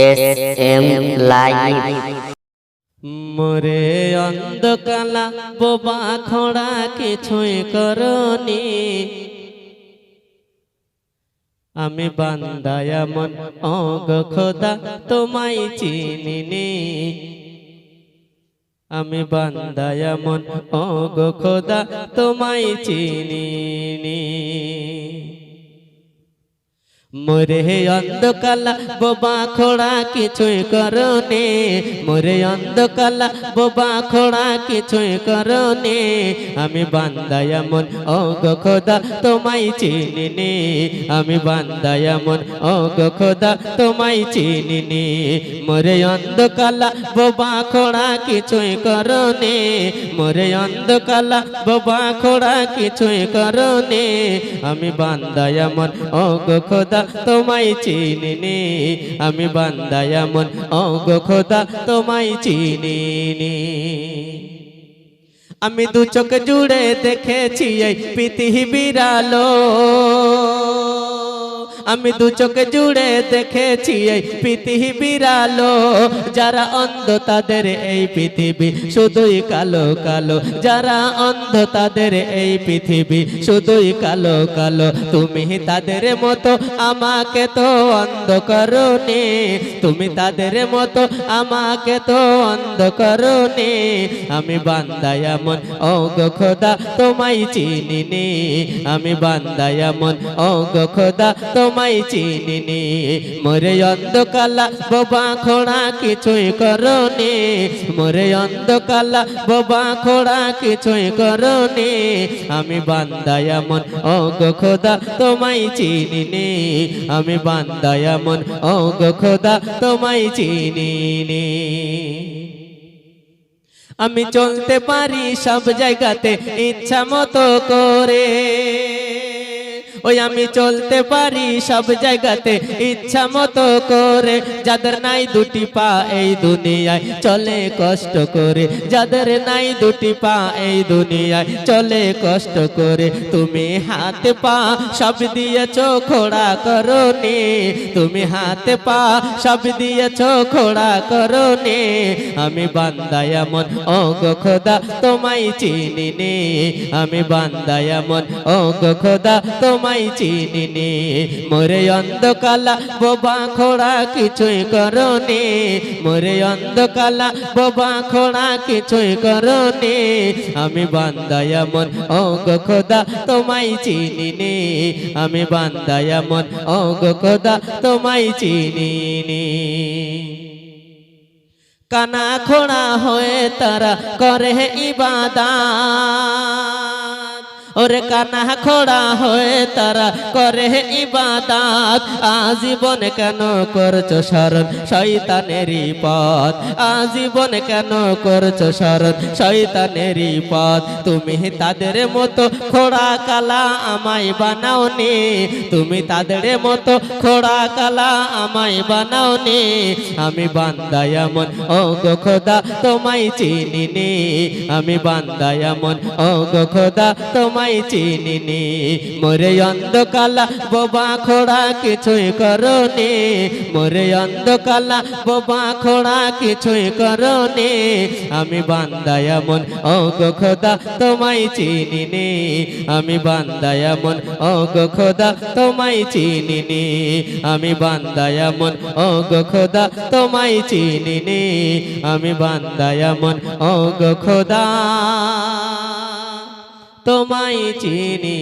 S M live মোরে অন্ধকালা বোবা খোড়া কিছুই করনি আমি বান্দায় মন অগ খোদা তোমায় চিনিনি আমি বান্দায় মন অগ খোদা তোমায় চিনিনি মোরে অন্ধকালা বোবা খোড়া কিছুই করনে। মোরে অন্ধকালা বোবা খোড়া কিছুই করনে। আমি বান্দায় মন ও গো খোদা, তোমায় চিনিনি। আমি বান্দায় মন ও গো খোদা, তোমায় চিনিনি। মোরে অন্ধকালা বোবা খোড়া কিছুই করনে। মোরে অন্ধকালা বোবা খোড়া কিছুই করনে। আমি বান্দায় মন ও খোদা তোমায় চিনিনি। আমি বান্দায় এমন অঙ্গ খোদা, তোমায় চিনিনি। আমি দু চোখ জুড়ে দেখেছি এই পৃথিবীর আলো। আমি দু চোখ জুড়ে দেখেছি এই পৃথিবীর আলো যারা অন্ধ, তাদের এই পৃথিবী শুধুই কালো কালো। যারা অন্ধ, তাদের এই পৃথিবী শুধুই কালো কালো। তুমি তাদের মতো আমাকে তো অন্ধ করনি। তুমি তাদের মতো আমাকে তো অন্ধ করনি। আমি বান্দায় মন ও খোদা, তোমায় চিনিনি। আমি বান্দায় মন ও খোদা, তোমায় চিনিনি। মোরে অন্ধকালা, বাবা খোড়া কিছুই করনি। মোরে অন্ধকালা, বাবা খোড়া কিছুই করনি। আমি বান্দায় মন ও গো খোদা, তোমায় চিনিনি। আমি বান্দায় মন ও গো খোদা, তোমায় চিনিনি। আমি চলতে পারি সব জায়গাতে ইচ্ছা মতো করে। ওই আমি চলতে পারি সব জায়গাতে। ইচ্ছা মতো করে, যাদের নাই দুটি পা এই দুনিয়ায়, চলে কষ্ট করে। যাদের নাই দুটি পা এই দুনিয়ায়, চলে কষ্ট করে। তুমি হাত পা সব দিয়েছ খোড়া করনি। তুমি হাত পা সব দিয়েছ খোড়া করনি। আমি বান্দায় মন ও গো খোদা, তোমায় চিনিনি। আমি বান্দায় মন ও গো খোদা, তোমায় চিনিনি। মোরে অন্ধকালা বোবা খোড়া কিছুই করনি। মোরে অন্ধকালা বোবা খোড়া কিছুই করনি। আমি বান্দায় মন ও গো খোদা, তোমায় চিনিনি। আমি বান্দায় মন ও গো খোদা, তোমায় চিনিনি। কানা খোড়া হয়ে তারা করে ইবাদাত ওরে কানা খোড়া হয়ে তারা করে ইবাদাত। আজীবন কেন করছ শরণ শয়তানেরই পথ? আজীবন কেন করছ শরণ শয়তানেরই পথ? তুমি তাদের মতো খোড়া কালা আমায় বানাওনি। তুমি তাদের মতো খোড়া কালা আমায় বানাওনি। আমি বান্দায় মন ও গো খোদা, তোমায় চিনিনি। আমি বান্দায় মন ও গো খোদা, তোমায় চিনিনি মোরে অন্ধকালা বোবা খোড়া কিছুই করনি। মোরে অন্ধকালা বোবা খোড়া কিছুই করনি। আমি বান্দায় মন ও গো খোদা, তোমায় চিনিনি আমি বান্দায় মন ও গো খোদা, তোমায় চিনিনি আমি বান্দায় মন ও গো খোদা, তোমায় চিনিনি আমি বান্দায় মন ও গো খোদা। তোমায় চিনিনি।